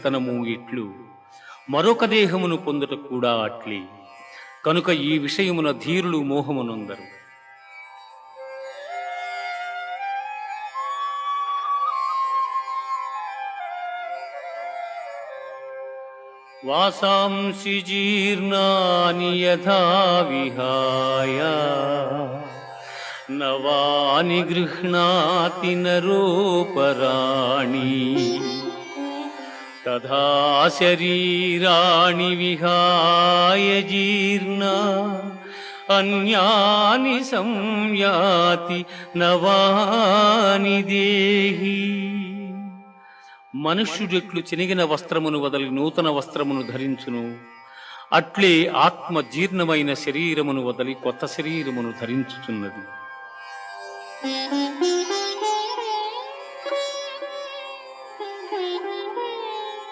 తనము ఇట్లు మరొక దేహమును పొందుట కూడా అట్లే కనుక ఈ విషయమున ధీరులు మోహమునొందరు వాసాంసి జీర్ణాని యథా విహాయ నవాని గృహ్ణాతి నరోపరాణి तथा శరీరాణి విహాయ జీర్ణ अन्यानि संयाति నవాని దేహి మనుష్యుడెట్లు చినిగిన వస్త్రమును వదలి నూతన వస్త్రమును ధరించును అట్లే ఆత్మ జీర్ణమైన శరీరమును వదలి కొత్త శరీరమును ధరించుచున్నది